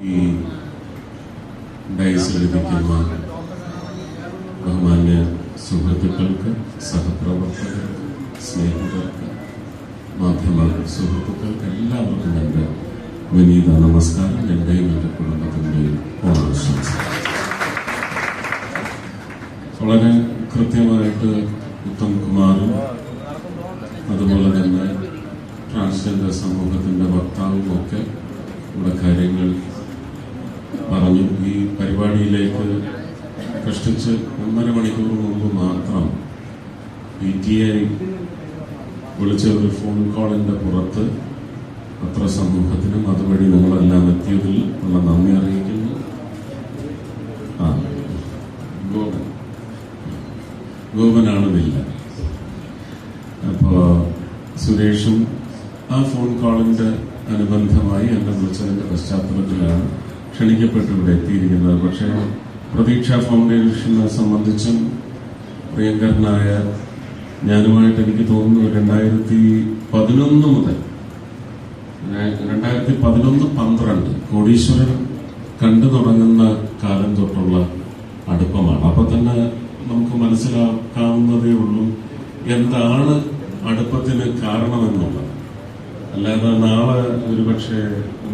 ഈ ഡയസിലിരിക്കുന്ന ബഹുമാന്യ സുഹൃത്തുക്കൾക്ക് സഹപ്രവർത്തകർക്ക് സ്നേഹിതർക്ക് മാധ്യമ സുഹൃത്തുക്കൾക്ക് എല്ലാവർക്കും എന്റെ വിനീത നമസ്കാരം. എന്റെയും എന്റെ കുടുംബത്തിന്റെയും ഓണാശംസ. വളരെ കൃത്യമായിട്ട് ഉത്തം കുമാറും അതുപോലെ തന്നെ ട്രാൻസ്ജെൻഡർ സമൂഹത്തിന്റെ വക്താവും ഒക്കെ ഇവിടെ കാര്യങ്ങൾ പറഞ്ഞു. ഈ പരിപാടിയിലേക്ക് കഷ്ടിച്ച് ഒന്നര മണിക്കൂർ മുമ്പ് മാത്രം പി ടി ഐ വിളിച്ച ഒരു ഫോൺ കോളിന്റെ പുറത്ത്. അത്ര സമൂഹത്തിനും അതുവഴി നിങ്ങളെല്ലാം എത്തിയതിൽ ഉള്ള നന്ദി അറിയിക്കുന്നു. ആ ഗോപൻ. ഗോപനാണ് വില്ല അപ്പോ സുരേഷും ആ ഫോൺ കോളിന്റെ അനുബന്ധമായി എന്നെ വിളിച്ചതിന്റെ പശ്ചാത്തലത്തിലാണ് ക്ഷണിക്കപ്പെട്ട് ഇവിടെ എത്തിയിരിക്കുന്നത്. പക്ഷേ പ്രതീക്ഷ ഫൗണ്ടേഷനെ സംബന്ധിച്ചും പ്രിയങ്കരനായ ഞാനുമായിട്ട് എനിക്ക് തോന്നുന്നു രണ്ടായിരത്തി പതിനൊന്ന് മുതൽ രണ്ടായിരത്തി പതിനൊന്ന് പന്ത്രണ്ട് കോടീശ്വരൻ കണ്ടു തുടങ്ങുന്ന കാലം തൊട്ടുള്ള അടുപ്പമാണ്. അപ്പൊ തന്നെ നമുക്ക് മനസ്സിലാക്കാവുന്നതേ ഉള്ളൂ എന്താണ് അടുപ്പത്തിന് കാരണമെന്നുള്ളത്. അല്ലാതെ നാളെ ഒരുപക്ഷെ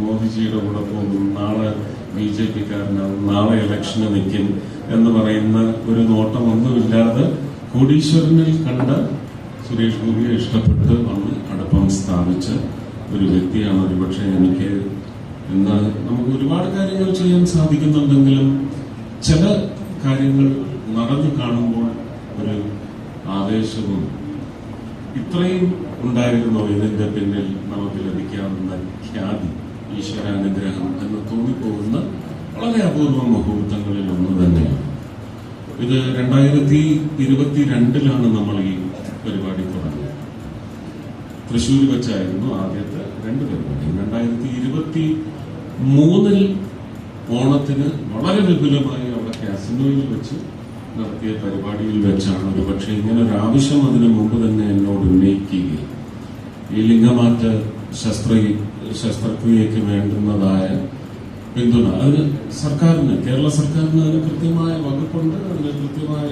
മോദിജിയുടെ കൂടെ പോകും നാളെ ബി ജെ പിക്കാരനാവും നാളെ ഇലക്ഷന് നിൽക്കും എന്ന് പറയുന്ന ഒരു നോട്ടമൊന്നുമില്ലാതെ കോടീശ്വരനിൽ കണ്ട സുരേഷ് ഗോപിയെ ഇഷ്ടപ്പെട്ട് വന്ന് അടുപ്പം സ്ഥാപിച്ച ഒരു വ്യക്തിയാണ് ഒരുപക്ഷെ എനിക്ക് ഇന്ന് നമുക്ക് ഒരുപാട് കാര്യങ്ങൾ ചെയ്യാൻ സാധിക്കുന്നുണ്ടെങ്കിലും ചില കാര്യങ്ങൾ നടന്നു കാണുമ്പോൾ ഒരു ആവേശവും ഇത്രയും ഉണ്ടായിരുന്നോ ഇതിന്റെ പിന്നിൽ നമുക്ക് ലഭിക്കാവുന്ന ഖ്യാതി ഈശ്വരാനുഗ്രഹം? വളരെ അപൂർവ മുഹൂർത്തങ്ങളിൽ ഒന്ന് തന്നെയാണ്. ഇത് രണ്ടായിരത്തി ഇരുപത്തി രണ്ടിലാണ് നമ്മൾ ഈ പരിപാടി തുടങ്ങിയത്. തൃശ്ശൂർ വെച്ചായിരുന്നു ആദ്യത്തെ രണ്ട് പരിപാടി. രണ്ടായിരത്തി ഇരുപത്തി മൂന്നിൽ ഓണത്തിന് വളരെ വിപുലമായി അവിടെ കാസിനോയിൽ വെച്ച് നടത്തിയ പരിപാടിയിൽ വെച്ചാണ് ഒരു പക്ഷെ ഇങ്ങനെ ഒരു ആവശ്യം അതിനു മുമ്പ് തന്നെ എന്നോട് ഉന്നയിക്കുകയും ഈ ലിംഗമാറ്റ ശസ്ത്ര ശസ്ത്രക്രിയയ്ക്ക് വേണ്ടുന്നതായ പിന്തുണ. അതിന് സർക്കാരിന് കേരള സർക്കാരിന് അതിന് കൃത്യമായ വകുപ്പുണ്ട് അതിന് കൃത്യമായ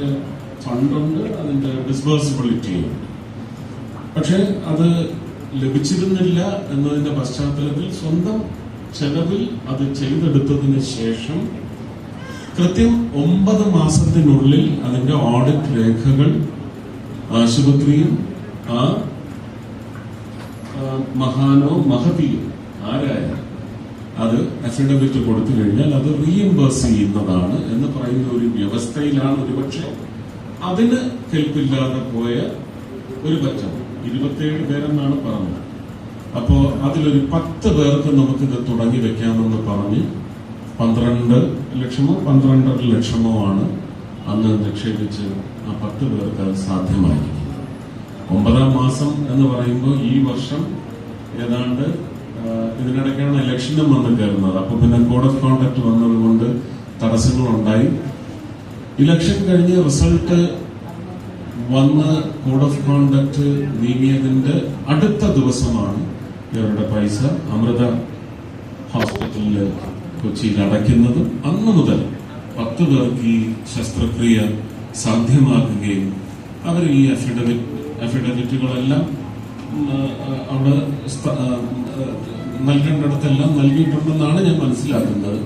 ഫണ്ടുണ്ട് അതിന്റെ ഡിസ്ബേഴ്സിബിലിറ്റി ഉണ്ട് പക്ഷെ അത് ലഭിച്ചിരുന്നില്ല എന്നതിന്റെ പശ്ചാത്തലത്തിൽ സ്വന്തം ചെലവിൽ അത് ചെയ്തെടുത്തതിന് ശേഷം കൃത്യം ഒമ്പത് മാസത്തിനുള്ളിൽ അതിന്റെ ഓഡിറ്റ് രേഖകൾ ആശുപത്രിയും ആ, മഹാനോ മഹതിയോ ആരായാലും അത് അഫിഡവിറ്റ് കൊടുത്തു കഴിഞ്ഞാൽ അത് റീഇംബേഴ്സ് ചെയ്യുന്നതാണ് എന്ന് പറയുന്ന ഒരു വ്യവസ്ഥയിലാണ് ഒരുപക്ഷെ അതിന് കെൽപ്പില്ലാതെ പോയ ഒരു പറ്റം. ഇരുപത്തിയേഴ് പേരെന്നാണ് പറഞ്ഞത്. അപ്പോ അതിലൊരു പത്ത് പേർക്ക് നമുക്കിത് തുടങ്ങി വെക്കാമെന്ന് പറഞ്ഞ് പന്ത്രണ്ട് ലക്ഷമോ പന്ത്രണ്ടര ലക്ഷമോ ആണ് അന്ന് നിക്ഷേപിച്ച് ആ പത്ത് പേർക്ക് അത് സാധ്യമായിരിക്കുന്നത്. ഒമ്പതാം മാസം എന്ന് പറയുമ്പോൾ ഈ വർഷം ഏതാണ്ട് ഇതിനിടയ്ക്കാണ് ഇലക്ഷനും വന്ന് കയറുന്നത്. അപ്പൊ പിന്നെ കോഡ് ഓഫ് കോണ്ടാക്ട് വന്നതുകൊണ്ട് തടസ്സങ്ങളുണ്ടായി. ഇലക്ഷൻ കഴിഞ്ഞ് റിസൾട്ട് വന്ന് കോഡ് ഓഫ് കോണ്ടാക്ട് നീങ്ങിയതിന്റെ അടുത്ത ദിവസമാണ് ഇവരുടെ പൈസ അമൃത ഹോസ്പിറ്റലിൽ കൊച്ചിയിൽ അടയ്ക്കുന്നത്. അന്ന് മുതൽ പത്ത് പേർക്ക് ഈ ശസ്ത്രക്രിയ സാധ്യമാക്കുകയും അവർ ഈ അഫിഡവിറ്റ് അഫിഡവിറ്റുകളെല്ലാം അവിടെ നൽകേണ്ടിടത്തെല്ലാം നൽകിയിട്ടുണ്ടെന്നാണ് ഞാൻ മനസ്സിലാക്കുന്നത്.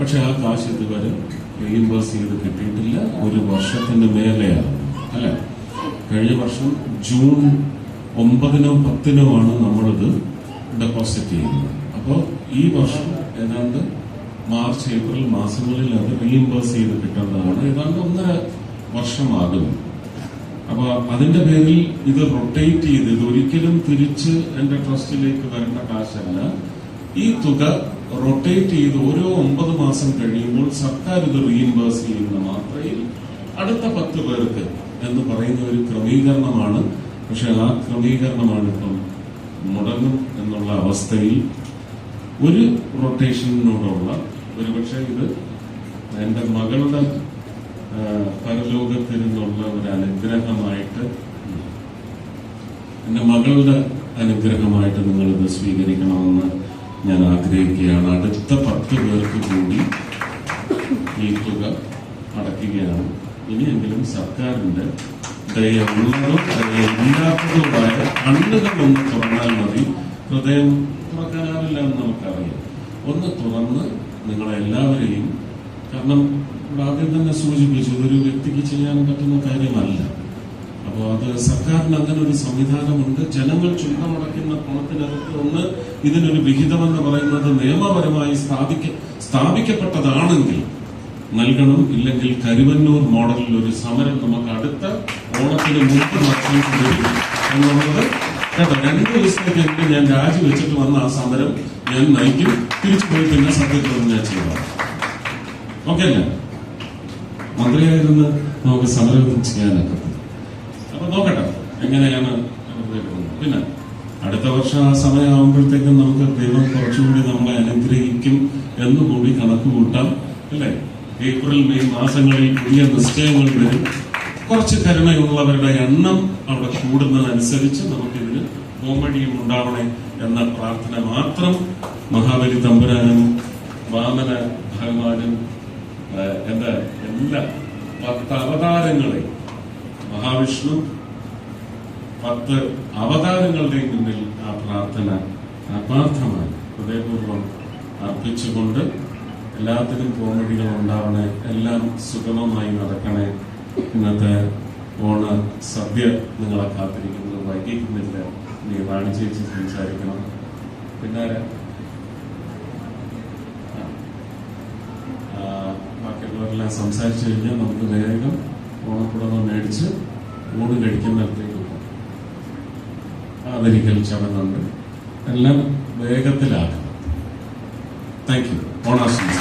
പക്ഷെ ആ കാശ് ഇതുവരെ റീഇംബേഴ്സ് ചെയ്ത് കിട്ടിയിട്ടില്ല. ഒരു വർഷത്തിന് മേലെയാണ്. അല്ലെ? കഴിഞ്ഞ വർഷം ജൂൺ ഒമ്പതിനോ പത്തിനോ ആണ് നമ്മളിത് ഡെപ്പോസിറ്റ് ചെയ്യുന്നത്. അപ്പോൾ ഈ വർഷം ഏതാണ്ട് മാർച്ച് ഏപ്രിൽ മാസങ്ങളിൽ അത് റീഇംബേഴ്സ് ചെയ്ത് കിട്ടേണ്ടതാണ്. ഏതാണ്ട് ഒന്നര വർഷമാകും. അപ്പൊ അതിന്റെ പേരിൽ ഇത് റൊട്ടേറ്റ് ചെയ്ത് ഇത് ഒരിക്കലും തിരിച്ച് എന്റെ ട്രസ്റ്റിലേക്ക് വരേണ്ട കാശല്ല. ഈ തുക റൊട്ടേറ്റ് ചെയ്ത് ഓരോ ഒമ്പത് മാസം കഴിയുമ്പോൾ സർക്കാർ ഇത് റീഇംബേഴ്സ് ചെയ്യുന്ന മാത്രയിൽ അടുത്ത പത്ത് പേർക്ക് എന്ന് പറയുന്ന ഒരു ക്രമീകരണമാണ്. പക്ഷെ ആ ക്രമീകരണമാണ് ഇപ്പം മുടങ്ങും എന്നുള്ള അവസ്ഥയിൽ ഒരു റൊട്ടേഷനോടുള്ള ഒരുപക്ഷെ ഇത് എന്റെ മകളുടെ പരലോകത്തിൽ നിന്നുള്ള ഒരു അനുഗ്രഹമായിട്ട് എന്റെ മകളുടെ അനുഗ്രഹമായിട്ട് നിങ്ങളിത് സ്വീകരിക്കണമെന്ന് ഞാൻ ആഗ്രഹിക്കുകയാണ്. അടുത്ത പത്ത് പേർക്ക് കൂടി ഈ തുക അടയ്ക്കുകയാണ്. ഇനിയെങ്കിലും സർക്കാരിന്റെ ദയുള്ളതും കണ്ണുകൾ ഒന്ന് തുറന്നാൽ മതി. ഹൃദയം തുറക്കാനാവില്ല എന്ന് നമുക്കറിയാം. ഒന്ന് തുറന്ന് നിങ്ങളെല്ലാവരെയും കാരണം ആദ്യം തന്നെ സൂചിപ്പിച്ചു ഇതൊരു വ്യക്തിക്ക് ചെയ്യാൻ പറ്റുന്ന കാര്യമല്ല. അപ്പോൾ അത് സർക്കാരിന് അങ്ങനെ ഒരു സംവിധാനമുണ്ട്. ജനങ്ങൾ ചുണ്ടമടക്കുന്ന പണത്തിനകത്ത് ഒന്ന് ഇതിനൊരു വിഹിതമെന്ന് പറയുന്നത് നിയമപരമായി സ്ഥാപിക്ക സ്ഥാപിക്കപ്പെട്ടതാണെങ്കിൽ നൽകണം. ഇല്ലെങ്കിൽ കരുവന്നൂർ മോഡലിൽ ഒരു സമരം നമുക്ക് അടുത്ത ഓണത്തിന് മുമ്പ് എന്നുള്ളത് രണ്ട് ദിവസത്തേക്ക് ഞാൻ രാജിവെച്ചിട്ട് വന്ന ആ സമരം ഞാൻ നയിക്കും. തിരിച്ചു പോയി പിന്നെ സത്യത്തിൽ ഞാൻ ചെയ്തതാണ് ഓക്കെ അല്ലേ? മന്ത്രിയായിരുന്ന് നമുക്ക് സമരം ചെയ്യാനൊക്കെ അപ്പൊ നോക്കട്ടെ എങ്ങനെയാണ്. പിന്നെ അടുത്ത വർഷം ആ സമയമാകുമ്പോഴത്തേക്കും നമുക്ക് ദൈവം കുറച്ചുകൂടി നമ്മളെ അനുഗ്രഹിക്കും എന്നുകൂടി കണക്ക് കൂട്ടാം അല്ലേ? ഏപ്രിൽ മെയ് മാസങ്ങളിൽ പുതിയ നിശ്ചയങ്ങൾ വരും. കുറച്ച് കരുണയുള്ളവരുടെ എണ്ണം അവിടെ കൂടുന്നതനുസരിച്ച് നമുക്കിതിന് കോമഡിയും ഉണ്ടാവണേ എന്ന പ്രാർത്ഥന മാത്രം മഹാബലി തമ്പുരാനും വാമന ഭഗവാനും എന്താ എല്ലാ പത്ത് അവതാരങ്ങളെ മഹാവിഷ്ണു പത്ത് അവതാരങ്ങളുടെയും മുന്നിൽ ആ പ്രാർത്ഥന ആത്മാർത്ഥമായി ഹൃദയപൂർവം അർപ്പിച്ചുകൊണ്ട് എല്ലാത്തിനും കോമഡികൾ ഉണ്ടാവണേ എല്ലാം സുഗമമായി നടക്കണേ. ഇന്നത്തെ ഓണ സദ്യ നിങ്ങളെ കാത്തിരിക്കുന്നത് വൈകിക്കുന്നില്ല നീ റാണി ചേച്ചി സംസാരിക്കണം. പിന്നെ ആരാ? ആ, ബാക്കിയുള്ളവരെല്ലാം സംസാരിച്ചു കഴിഞ്ഞാൽ നമുക്ക് വേഗം ഓണക്കുടമ മേടിച്ച് ഊണ് പോകാം. ആദരിക്കൽ ചടങ്ങുണ്ട്. എല്ലാം വേഗത്തിലാക്കണം. Thank you ഓണാശംസ.